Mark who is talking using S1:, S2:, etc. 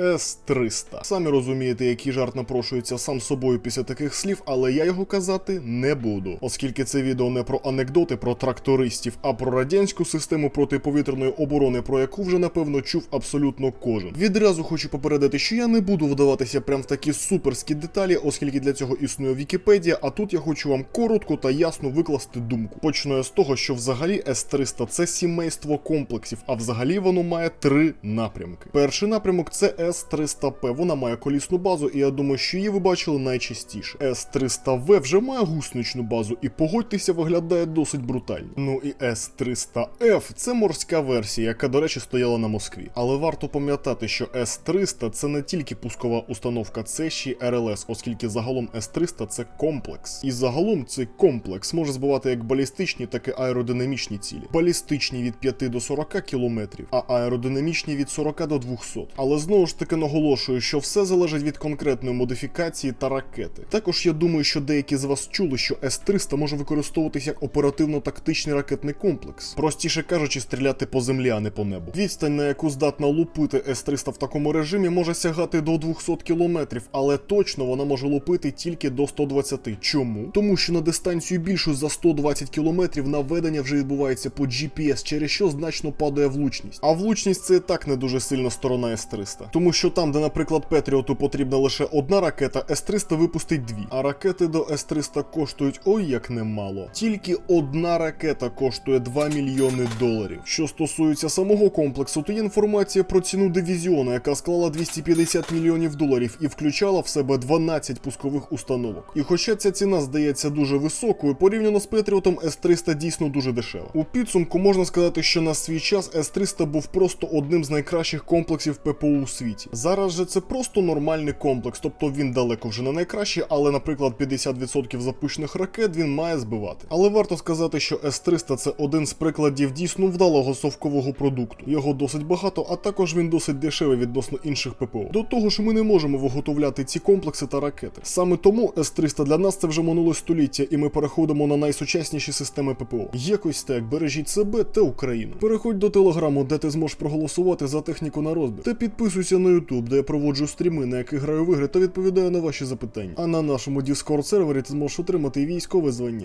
S1: С-300. Самі розумієте, який жарт напрошується сам собою після таких слів, але я його казати не буду, оскільки це відео не про анекдоти про трактористів, а про радянську систему протиповітряної оборони, про яку вже напевно чув абсолютно кожен. Відразу хочу попередити, що я не буду вдаватися прям в такі суперські деталі, оскільки для цього існує Вікіпедія. А тут я хочу вам коротко та ясно викласти думку. Почну я з того, що взагалі С-300 це сімейство комплексів, а взагалі воно має три напрямки. Перший напрямок це С-300П. Вона має колісну базу, і я думаю, що її ви бачили найчастіше. С-300В вже має гусеничну базу, і погодьтеся, виглядає досить брутально. Ну і С-300Ф це морська версія, яка, до речі, стояла на Москві. Але варто пам'ятати, що С-300 це не тільки пускова установка, це ще й РЛС, оскільки загалом С-300 це комплекс. І загалом цей комплекс може збивати як балістичні, так і аеродинамічні цілі. Балістичні від 5 до 40 кілометрів, а аеродинамічні від 40 до 200. Але знову ж таки наголошую, що все залежить від конкретної модифікації та ракети. Також я думаю, що деякі з вас чули, що С-300 може використовуватися як оперативно-тактичний ракетний комплекс. Простіше кажучи, стріляти по землі, а не по небу. Відстань, на яку здатна лупити С-300 в такому режимі, може сягати до 200 кілометрів, але точно вона може лупити тільки до 120. Чому? Тому що на дистанцію більшу за 120 кілометрів наведення вже відбувається по GPS, через що значно падає влучність. А влучність це і так не дуже сильна сторона С-300. Тому що там, де, наприклад, Петріоту потрібна лише одна ракета, С-300 випустить дві. А ракети до С-300 коштують ой як немало. Тільки одна ракета коштує 2 мільйони доларів. Що стосується самого комплексу, то є інформація про ціну дивізіону, яка склала 250 мільйонів доларів і включала в себе 12 пускових установок. І хоча ця ціна здається дуже високою, порівняно з Петріотом С-300 дійсно дуже дешева. У підсумку можна сказати, що на свій час С-300 був просто одним з найкращих комплексів ППО у світі. Зараз же це просто нормальний комплекс, тобто він далеко вже не найкращий, але, наприклад, 50% запущених ракет він має збивати. Але варто сказати, що С-300 це один з прикладів дійсно вдалого совкового продукту. Його досить багато, а також він досить дешевий відносно інших ППО. До того ж, ми не можемо виготовляти ці комплекси та ракети. Саме тому С-300 для нас це вже минуле століття, і ми переходимо на найсучасніші системи ППО. Якось так, бережіть себе та Україну. Переходь до телеграму, де ти зможеш проголосувати за техніку на розбір. Та підписуйся на Ютуб, де я проводжу стріми, на яких граю в ігри та відповідаю на ваші запитання. А на нашому Discord сервері ти зможеш отримати військове звання.